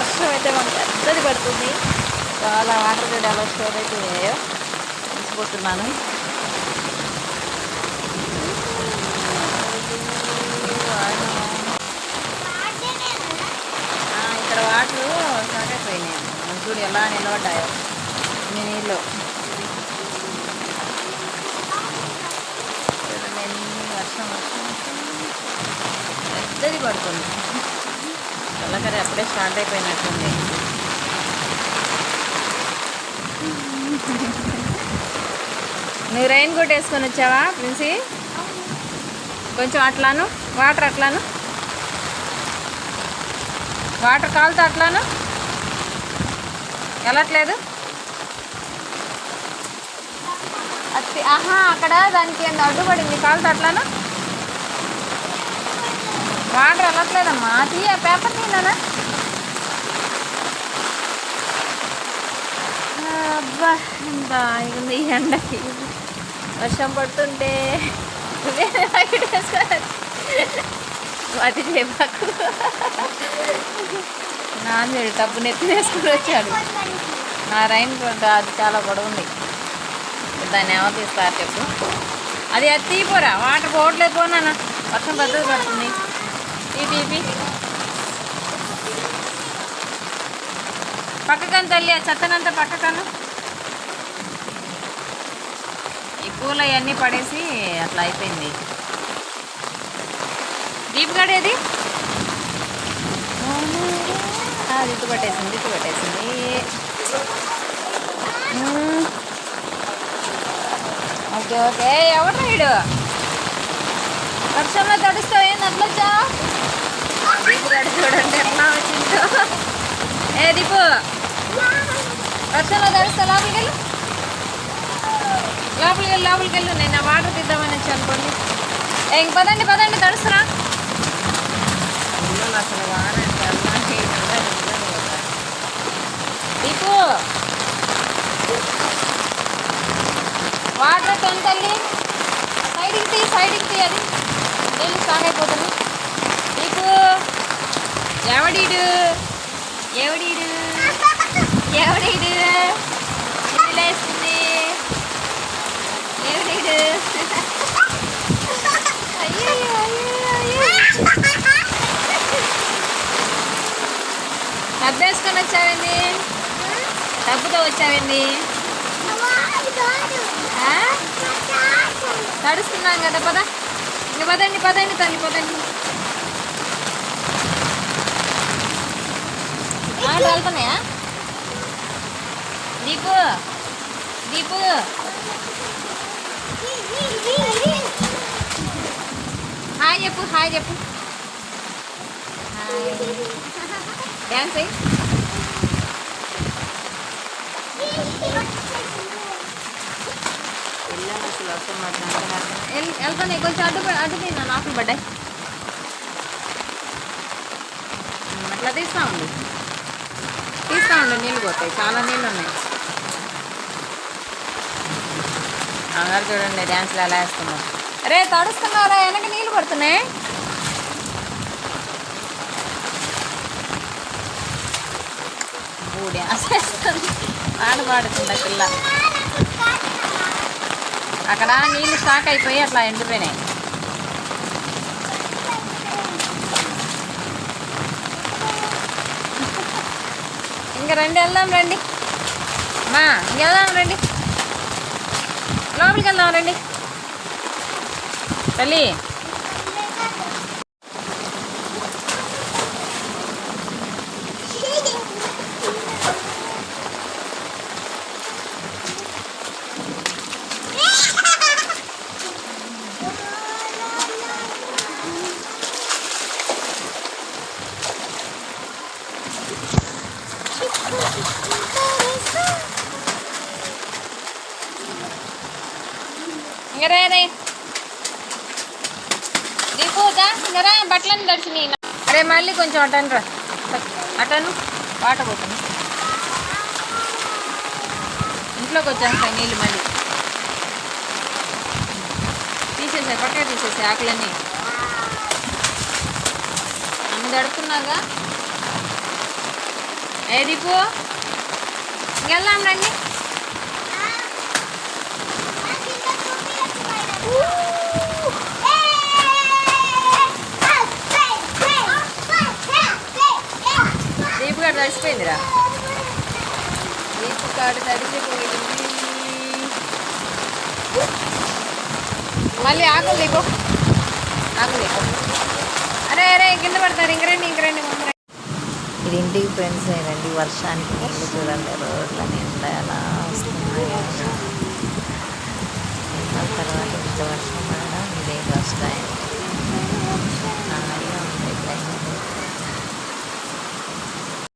వర్షం అయితే మనకు పెద్దది పడుతుంది. చాలా వాటర్ కూడా ఎలా స్టోర్ అయిపోయాయో తీసిపోతున్నాను ఇక్కడ వాటరు సాగైపోయినాయి. అయిపోయినాయి చూడు ఎలా నిలబడ్డాయో మీ నీళ్ళు. వర్షం వర్షం పెద్దది పడుతుంది. చల్లకరి అప్పుడే స్టార్ట్ అయిపోయినట్టుంది. నువ్వు రైన్ కోట్ వేసుకొని వచ్చావా ప్రిన్సి? కొంచెం అట్లాను వాటర్ అట్లాను. వాటర్ కాలుతో అట్లాను. వెళ్ళట్లేదు. అత్తి ఆహా అక్కడ దానికి ఏందో అడ్డుపడింది కాలుతో అట్లాను. వాటర్ వెళ్ళట్లేదమ్మా. తీయ పేపర్ తీయనా అబ్బా బాగుంది ఈ ఎండకి. వర్షం పడుతుంటే అది చేపాకు. నాన్నడు డబ్బు నెత్తి వేసుకుని వచ్చాడు. నా రైన్ అది చాలా పొడవుంది దాన్ని ఏమో తీస్తారు చెప్పు. అది అది తీపోరా వాటర్ పోవట్లేదు పోనా వర్షం పెద్దది పడుతుంది. తీ తీపి పక్కకని తల్లి ఆ చెత్తనంతా పక్కకను. ఈ పూలు అవన్నీ పడేసి అట్లా అయిపోయింది. దీప్ గడేది దిట్టు పట్టేసింది దిట్టు పట్టేసింది. Okay okay. ఎవరు వీడు? వర్షంలో తడుస్తావు ఏంది అట్లా వచ్చా దీపు గడి చూడండి ఎట్లా వచ్చిందో ఏ దీపు? వర్షంలో తడుస్తా లోపలికి వెళ్ళు. లోపలికి వెళ్ళి లోపలికి వెళ్ళు. నేను ఆ వాటర్ తీద్దామని వచ్చి అనుకోండి. ఏ, ఇంక పదండి పదండి తడుస్తురా. దీపు. వాటర్ తల్లి. సైడ్కి తీ సైడ్కి తీ అది. నీళ్ళు స్టాక్ అయిపోతుంది దీపు. ఎవడీడు? ఎవడీడు ఎవడీడు లేస్తుంది ఎవడీడు అయ్యో అయ్యో డబ్బు వేసుకొని వచ్చావండి డబ్బుతో వచ్చావండి నడుస్తున్నాం తడుస్తున్నాం కదా పద ఇంక పదండి పదండి తల్లి పదండి ఆటో వెళ్తున్నాయా దీపు దీపు. హాయ్ చెప్పు హాయ్ చెప్పు. హాయ్. డ్యాన్స్ అయ్యి పిల్లలు అసలు వెళ్తాను కొంచెం అడ్డు ప- నాకు పడ్డాయి. అట్లా తీస్తా ఉంది తీస్తా ఉండు నీళ్ళు పోతాయి. చాలా నీళ్ళు ఉన్నాయి. అందరు చూడండి డ్యాన్స్లు ఎలా వేస్తున్నారు. రే తడుస్తున్నారా వెనక నీళ్ళు పడుతున్నాయి. బూడి డ్యాన్స్ వేస్తుంది. ఆడ పాడుతుంది పిల్ల. అక్కడ నీళ్ళు స్టాక్ అయిపోయి అట్లా ఎండిపోయినాయి. ఇంకా రండి వెళ్దాం రండి మా ఇంకెళ్దాం రండి లోపలికి వెళ్దాం రండి తల్లి ఇంకా రే రే బట్టలను దా అరే మళ్ళీ కొంచెం అటను రా అటను వాటర్ పోతుంది. ఇంట్లోకి వచ్చేస్తాయి నీళ్ళు మళ్ళీ. తీసేసాయి పక్కన తీసేసాయి ఆకులన్నీ. అన్ని తడుపుతున్నాగా ఏ దీపు ఇంకెళ్దాం రండి దీపు గారు తడిసిపోయిందిరా దీపు కాడు తడిసిపోయింది మళ్ళీ ఆకులు దీపు ఆకులు దీపు అరే అరే కింద పడతారు ఇంక రండి ఇంక రండి ముందు ఇక్కడ ఇంటికి ఫ్రెండ్స్ అయినండి వర్షానికి నీళ్ళు చూడండి రోడ్ల నిండా అలా వస్తున్నాయి. తర్వాత ఇంత వర్షం పడడం ఇదే ఫస్ట్ టైం